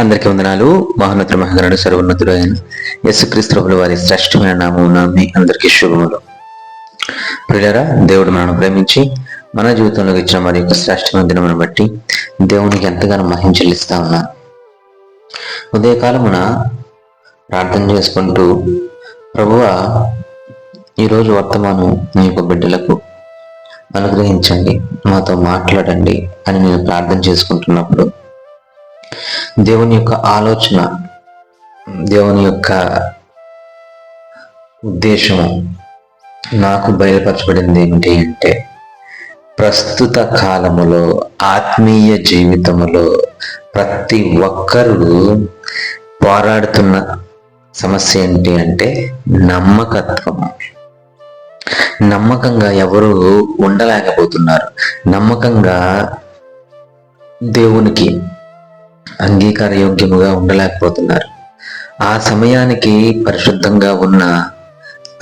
అందరికీ వందనాలు. మహోన్నత మహగరుడు సర్వోన్నతుడు అయిన యేసుక్రీస్తువుల వారి శ్రేష్టమైన నామం మీ అందరికీ శుభములు. ప్రియులరా దేవుడు మనను ప్రేమించి మన జీవితంలో ఇచ్చిన మరి యొక్క శ్రేష్టమైన దినమును బట్టి దేవునికి ఎంతగానో మహిం చెల్లిస్తా ఉన్నా. ఉదయకాలమున ప్రార్థన చేసుకుంటూ ప్రభువ ఈరోజు వర్తమానం మీ యొక్క బిడ్డలకు అనుగ్రహించండి మాతో మాట్లాడండి అని నేను ప్రార్థన చేసుకుంటున్నప్పుడు దేవుని యొక్క ఆలోచన దేవుని యొక్క ఉద్దేశము నాకు బయలుపరచబడింది ఏమిటి అంటే ప్రస్తుత కాలములో ఆత్మీయ జీవితములో ప్రతి ఒక్కరూ పోరాడుతున్న సమస్య ఏంటి అంటే నమ్మకత్వం. నమ్మకంగా ఎవరు ఉండలేకపోతున్నారు. నమ్మకంగా దేవునికి అంగీకార యోగ్యముగా ఉండలేకపోతున్నారు. ఆ సమయానికి పరిశుద్ధంగా ఉన్న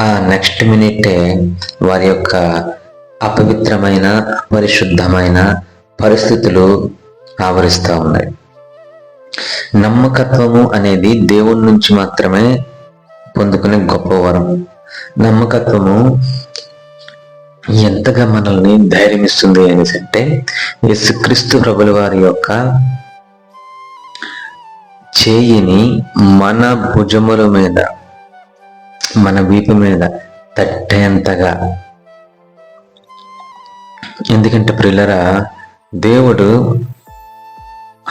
ఆ నెక్స్ట్ మినిటే వారి యొక్క అపవిత్రమైన అపరిశుద్ధమైన పరిస్థితులు ఆవరిస్తూ ఉన్నాయి. నమ్మకత్వము అనేది దేవుని నుంచి మాత్రమే పొందుకునే గొప్ప వరం. నమ్మకత్వము ఎంతగా మనల్ని ధైర్యం ఇస్తుంది అనేసి అంటే యేసుక్రీస్తు ప్రభుల వారి యొక్క చేయిని మన భుజముల మీద మన వీపు మీద తట్టేంతగా. ఎందుకంటే ప్రిల్లరా దేవుడు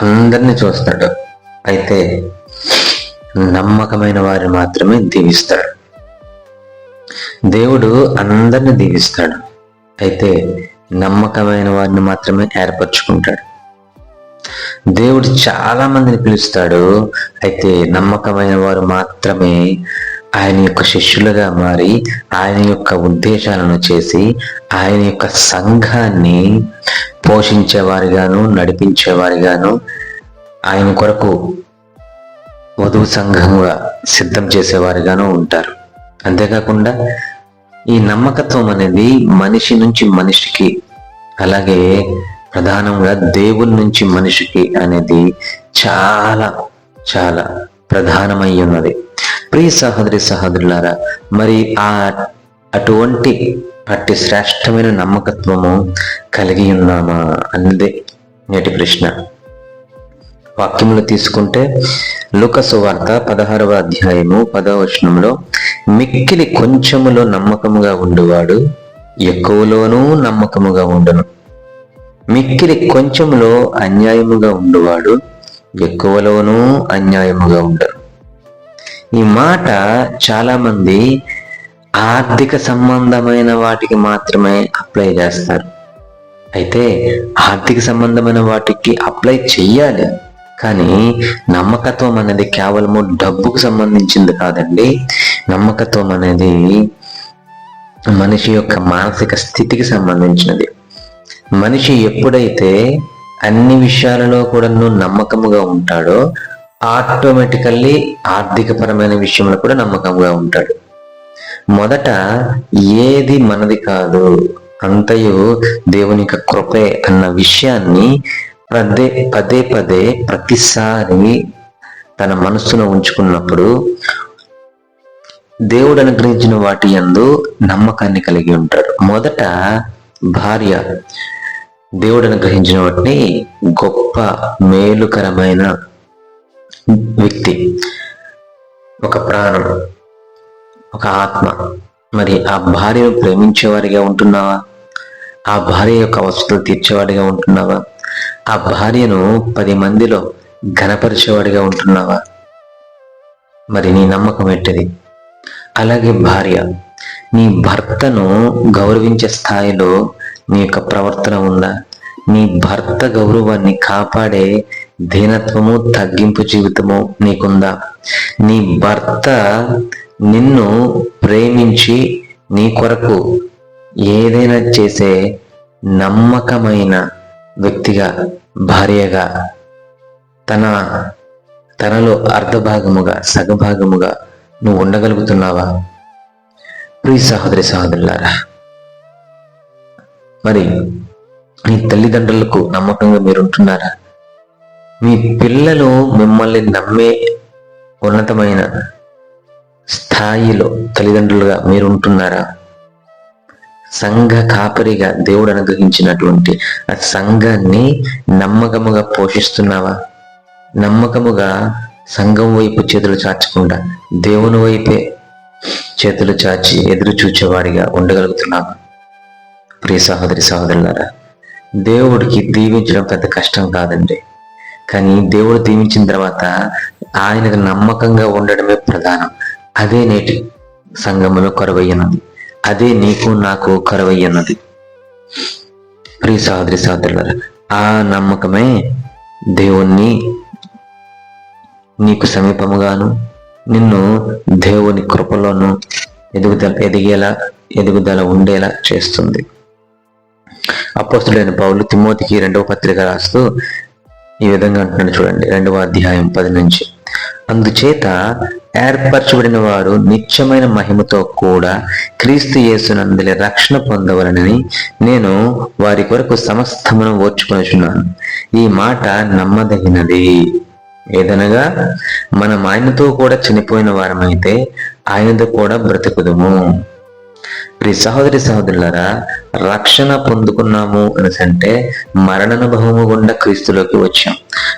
అందరినీ చూస్తాడు. అయితే నమ్మకమైన వారిని మాత్రమే దీవిస్తాడు. దేవుడు అందరిని దీవిస్తాడు. అయితే నమ్మకమైన వారిని మాత్రమే ఏర్పరచుకుంటాడు. దేవుడు చాలా మందిని పిలుస్తాడు. అయితే నమ్మకమైన వారు మాత్రమే ఆయన యొక్క శిష్యులుగా మారి ఆయన యొక్క ఉద్దేశాలను చేసి ఆయన యొక్క సంఘాన్ని పోషించేవారిగాను నడిపించేవారిగాను ఆయన కొరకు వధువు సంఘంగా సిద్ధం చేసేవారిగాను ఉంటారు. అంతేకాకుండా ఈ నమ్మకత్వం అనేది మనిషి నుంచి మనిషికి అలాగే ప్రధానంగా దేవుని నుంచి మనిషికి అనేది చాలా చాలా ప్రధానమై ఉన్నది. ప్రియ సహోదరి సహోదరులారా మరి ఆ అటువంటి అట్టి శ్రేష్టమైన నమ్మకత్వము కలిగి ఉన్నామా అన్నదే నేటి ప్రశ్న. వాక్యములు తీసుకుంటే లోకసువార్త పదహారవ అధ్యాయము పదవ వచనంలో మిక్కిలి కొంచెములో నమ్మకముగా ఉండువాడు ఎక్కువలోనూ నమ్మకముగా ఉండను. మిక్కిలి కొంచెంలో అన్యాయముగా ఉండువాడు ఎక్కువలోనూ అన్యాయముగా ఉండరు ఈ మాట చాలామంది ఆర్థిక సంబంధమైన వాటికి మాత్రమే అప్లై చేస్తారు. అయితే ఆర్థిక సంబంధమైన వాటికి అప్లై చెయ్యాలి. కానీ నమ్మకత్వం అనేది కేవలము డబ్బుకు సంబంధించింది కాదండి. నమ్మకత్వం అనేది మనిషి యొక్క మానసిక స్థితికి సంబంధించినది. మనిషి ఎప్పుడైతే అన్ని విషయాలలో కూడా నమ్మకముగా ఉంటాడో ఆటోమేటికల్లీ ఆర్థిక పరమైన విషయంలో కూడా నమ్మకంగా ఉంటాడు. మొదట ఏది మనది కాదు అంతయు దేవుని యొక్క కృపే అన్న విషయాన్ని పదే పదే పదే ప్రతిసారి తన మనస్సులో ఉంచుకున్నప్పుడు దేవుడు అనుగ్రహించిన వాటి ఎందు నమ్మకాన్ని కలిగి ఉంటాడు. మొదట భార్య. దేవుడు అనుగ్రహించిన వాటిని గొప్ప మేలుకరమైన వ్యక్తి. ఒక ప్రాణం ఒక ఆత్మ. మరి ఆ భార్యను ప్రేమించేవారిగా ఉంటున్నావా? ఆ భార్య యొక్క వసతులు తీర్చేవాడిగా ఉంటున్నావా? ఆ భార్యను పది మందిలో ఘనపరిచేవాడిగా ఉంటున్నావా? మరి నీ నమ్మకం ఎట్టది? అలాగే భార్య నీ భర్తను గౌరవించే స్థాయిలో నీ యొక్క ప్రవర్తన ఉందా? నీ భర్త గౌరవాన్ని కాపాడే దీనత్వము తగ్గింపు జీవితము నీకుందా? నీ భర్త నిన్ను ప్రేమించి నీ కొరకు ఏదైనా చేసే నమ్మకమైన వ్యక్తిగా భార్యగా తన తనలో అర్ధభాగముగా సగభాగముగా నువ్వు ఉండగలుగుతున్నావా? ప్రియ సహోదరి సహోదరులారా మరి మీ తల్లిదండ్రులకు నమ్మకంగా మీరు ఉంటున్నారా మీ పిల్లలు మిమ్మల్ని నమ్మే ఉన్నతమైన స్థాయిలో తల్లిదండ్రులుగా మీరు ఉంటున్నారా సంఘ కాపరిగా దేవుడు అనుగ్రహించినటువంటి ఆ సంఘాన్ని నమ్మకముగా పోషిస్తున్నావా? నమ్మకముగా సంఘం వైపు చేతులు చాచకుండా దేవుని వైపే చేతులు చాచి ఎదురు చూచేవాడిగా ఉండగలుగుతున్నావా? ప్రియ సహోదరి సహోదరులారా దేవుడికి దీవించడం పెద్ద కష్టం కాదండి. కానీ దేవుడు దీవించిన తర్వాత ఆయనకు నమ్మకంగా ఉండడమే ప్రధానం. అదే నేటి సంఘములో కరువయ్యన్నది. అదే నీకు నాకు కరువయ్యన్నది. ప్రియ సహోదరి సహోదరులారా ఆ నమ్మకమే దేవుణ్ణి నీకు సమీపముగాను నిన్ను దేవుని కృపలోను ఎదుగుదల ఎదిగేలా ఎదుగుదల ఉండేలా చేస్తుంది. అపోస్తుడైన పౌలు తిమోతికి రెండవ పత్రిక రాస్తూ ఈ విధంగా అంటున్నాడు చూడండి రెండవ అధ్యాయం పది నుంచి. అందుచేత ఏర్పరచబడిన వారు నిత్యమైన మహిమతో కూడా క్రీస్తు యేసునందలి రక్షణ పొందవలనని నేను వారి కొరకు సమస్తమును ఓర్చుకొనిచున్నాను. ఈ మాట నమ్మదగినది. ఏదనగా మనం ఆయనతో కూడా చనిపోయిన వారమైతే ఆయనతో కూడా బ్రతుకుదము. ప్రియ సహోదరి సహోదరులరా రక్షణ పొందుకున్నాము అనేసి అంటే గుండా క్రీస్తులోకి వచ్చాం.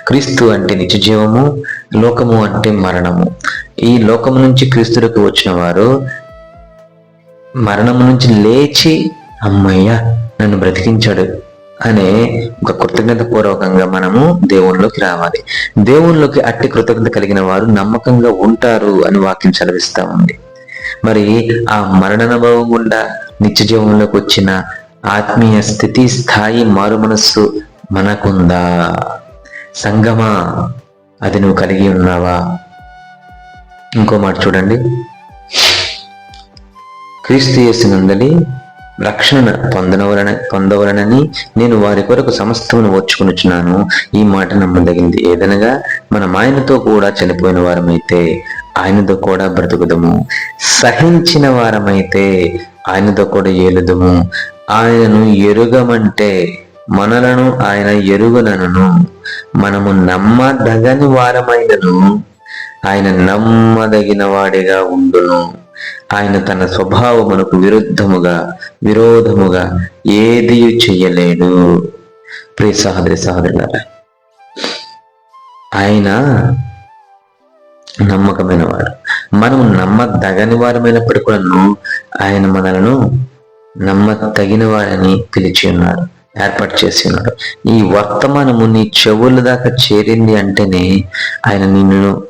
క్రీస్తు అంటే నిత్యజీవము లోకము అంటే మరణము. ఈ లోకము నుంచి క్రీస్తులోకి వచ్చిన వారు మరణము నుంచి లేచి అమ్మయ్య నన్ను బ్రతికించాడు అనే ఒక కృతజ్ఞత పూర్వకంగా మనము దేవునిలోకి రావాలి. దేవునిలోకి అట్టి కృతజ్ఞత కలిగిన వారు నమ్మకంగా ఉంటారు అని వాక్యం చదివిస్తా ఉంది. మరి ఆ మరణానుభవం గుండా నిత్య జీవంలోకి వచ్చిన ఆత్మీయ స్థితి స్థాయి మారు మనస్సు మనకుందా? సంగమా అది నువ్వు కలిగి ఉన్నావా? ఇంకో మాట చూడండి. క్రీస్తు చేసినందని రక్షణ పొందనవలన పొందవలనని నేను వారి కొరకు సమస్తమును వచ్చుకునిచున్నాను ఈ మాట నమ్మదగింది. ఏదనగా మన ఆయనతో కూడా చనిపోయిన వారమైతే ఆయనతో కూడా బ్రతుకుదము. సహించిన వారమైతే ఆయనతో కూడా ఏలుదము. ఆయనను ఎరుగమంటే మనలను ఆయన ఎరుగునను. మనము నమ్మదగని వారమైనను. ఆయన నమ్మదగిన వాడిగా ఉండును. ఆయన తన స్వభావమునకు విరుద్ధముగా విరోధముగా ఏది చెయ్యలేడు. ప్రియ సహోదరి సహోదరులారా ఆయన నమ్మకమైన వారు మనం నమ్మదగని వారమైనప్పటికీ కూడాను ఆయన మనలను నమ్మతగిన వారని పిలిచి ఉన్నారు ఏర్పాటు చేసి ఉన్నాడు. ఈ వర్తమానము నీ చెవుల దాకా చేరింది అంటేనే ఆయన నిన్ను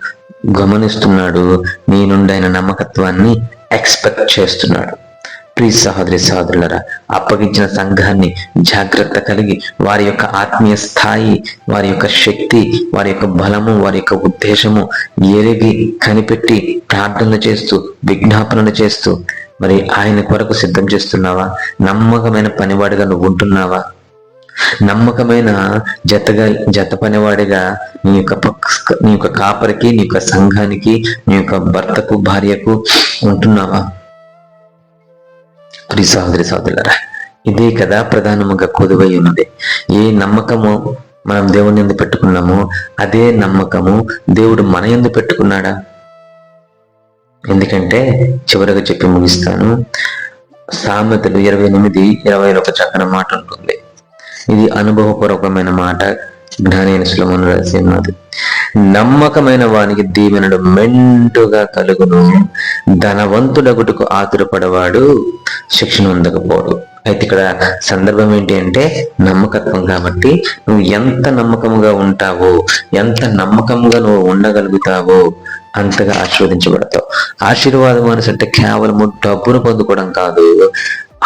గమనిస్తున్నాడు. నీ నుండి ఆయన నమ్మకత్వాన్ని ఎక్స్పెక్ట్ చేస్తున్నాడు. ప్రీ సహోదరి సహోదరులరా అప్పగించిన సంఘాన్ని జాగ్రత్త కలిగి వారి యొక్క ఆత్మీయ స్థాయి వారి యొక్క శక్తి వారి యొక్క బలము వారి యొక్క ఉద్దేశము ఎరిగి కనిపెట్టి ప్రార్థనలు చేస్తూ విజ్ఞాపనలు చేస్తూ మరి ఆయన కొరకు సిద్ధం చేస్తున్నావా? నమ్మకమైన పనివాడిగా నువ్వు ఉంటున్నావా? నమ్మకమైన జతగా జత పనివాడిగా నీ యొక్క నీ యొక్క కాపరికి నీ యొక్క సంఘానికి నీ యొక్క భర్తకు భార్యకు ఉంటున్నావా? ప్రి సహోదరి సహోదరులరా ఇదే కదా ప్రధానముగా కొదువై ఉన్నది. ఏ నమ్మకము మనం దేవుని ఎందు పెట్టుకున్నామో అదే నమ్మకము దేవుడు మన ఎందు పెట్టుకున్నాడా? ఎందుకంటే చివరిగా చెప్పి ముగిస్తాను. సామెతలు ఇరవై ఎనిమిది ఇరవై ఒక చక్కన మాట ఉంటుంది. ఇది అనుభవపూర్వకమైన మాట. జ్ఞానైన సులమను రాసినది ఉన్నది నమ్మకమైన వానికి దీవెనడు మెంటుగా కలుగును. ధనవంతుడగుటకు ఆతురపడవాడు శిక్షణ ఉండకపోడు. అయితే ఇక్కడ సందర్భం ఏంటి అంటే నమ్మకత్వం కాబట్టి నువ్వు ఎంత నమ్మకముగా ఉంటావో ఎంత నమ్మకంగా నువ్వు ఉండగలుగుతావో అంతగా ఆశీర్వదించబడతావు. ఆశీర్వాదం అనేసి అంటే కేవలము డబ్బును పొందుకోవడం కాదు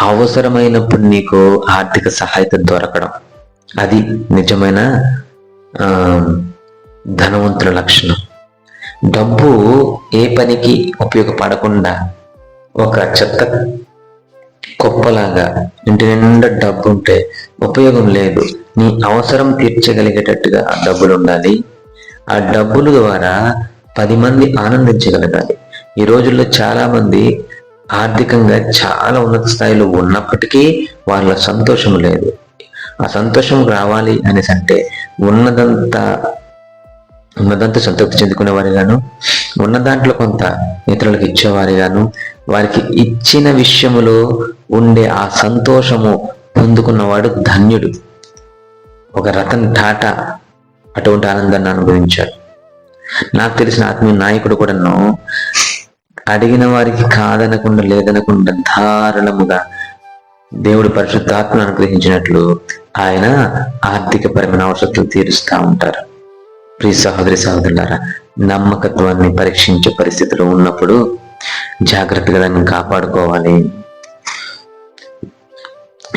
అవసరమైనప్పుడు నీకు ఆర్థిక సహాయత దొరకడం. అది నిజమైన ధనవంతుల లక్షణం. డబ్బు ఏ పనికి ఉపయోగపడకుండా ఒక చెత్త కుప్పలాగా ఇంటి నిండా డబ్బు ఉంటే ఉపయోగం లేదు. నీ అవసరం తీర్చగలిగేటట్టుగా డబ్బులు ఉండాలి. ఆ డబ్బుల ద్వారా పది మంది ఆనందించగలగాలి. ఈ రోజుల్లో చాలా మంది ఆర్థికంగా చాలా ఉన్నత స్థాయిలో ఉన్నప్పటికీ వాళ్ళ సంతోషం లేదు. ఆ సంతోషం రావాలి అనేసి అంటే ఉన్నదంతా ఉన్నదంతా సంతృప్తి చెందుకునే వారిగాను ఉన్న దాంట్లో కొంత ఇతరులకు ఇచ్చేవారిగాను వారికి ఇచ్చిన విషయములో ఉండే ఆ సంతోషము పొందుకున్నవాడు ధన్యుడు. ఒక రతన్ టాటా అటువంటి ఆనందాన్ని అనుభవించాడు. నాకు తెలిసిన ఆత్మీయ నాయకుడు కూడాను అడిగిన వారికి కాదనకుండా లేదనకుండా ధారణముగా దేవుడి పరిశుద్ధాత్మను అనుగ్రహించినట్లు ఆయన ఆర్థిక పరమైన అవసరాలు తీరుస్తూ ఉంటారు. ప్రియ సహోదరి సహోదరులారా నమ్మకత్వాన్ని పరీక్షించే పరిస్థితిలో ఉన్నప్పుడు జాగ్రత్తగా దాన్ని కాపాడుకోవాలి.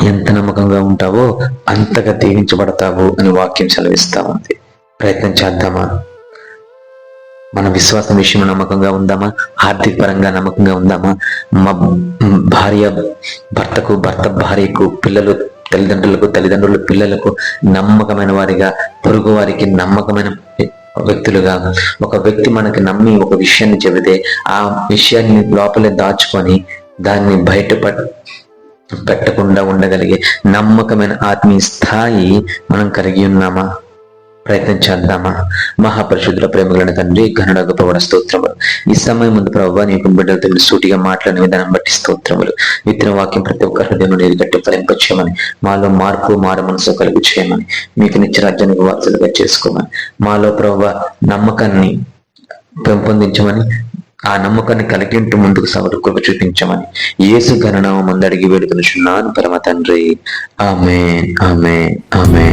ఎంత నమ్మకంగా ఉంటావో అంతగా దీవించబడతావు అని వాక్యం సెలవిస్తూ ఉంది. ప్రయత్నం చేద్దామా? మన విశ్వాసం విషయంలో నమ్మకంగా ఉందామా? ఆర్థిక పరంగా నమ్మకంగా ఉందామా? మా భార్య భర్తకు భర్త భార్యకు పిల్లలు తల్లిదండ్రులకు తల్లిదండ్రుల పిల్లలకు నమ్మకమైన వారిగా పొరుగు వారికి నమ్మకమైన వ్యక్తులుగా ఒక వ్యక్తి మనకి నమ్మి ఒక విషయాన్ని చెబితే ఆ విషయాన్ని లోపలే దాచుకొని దాన్ని బయట పెట్టకుండా ఉండగలిగే నమ్మకమైన ఆత్మీయ స్థాయి మనం కలిగి ఉన్నామా? ప్రయత్నం చేద్దామా? మహాపరిశుద్ధుల ప్రేమగలన తండ్రి ఘనడ గొప్పవడ స్తోత్రములు. ఈ సమయం ముందు ప్రభావ నీ బిడ్డలతో సూటిగా మాట్లాడిన విధానం బట్టి స్తోత్రములు. విత్తన వాక్యం ప్రతి ఒక్క హృదయంలో అనేది గట్టి ఫలింపచేయమని మాలో మార్పు మార మనసు కలుగు చేయమని మీకు నిత్య రాజ్యానికి వార్తలుగా చేసుకోమని మాలో ప్రభావ నమ్మకాన్ని పెంపొందించమని ఆ నమ్మకాన్ని కలిగింటూ ముందుకు సవరు కృప చూపించమని ఏసు గణనామ ముందడిగి వేడుకనుచున్నాను పరమ తండ్రి. ఆమె ఆమె ఆమె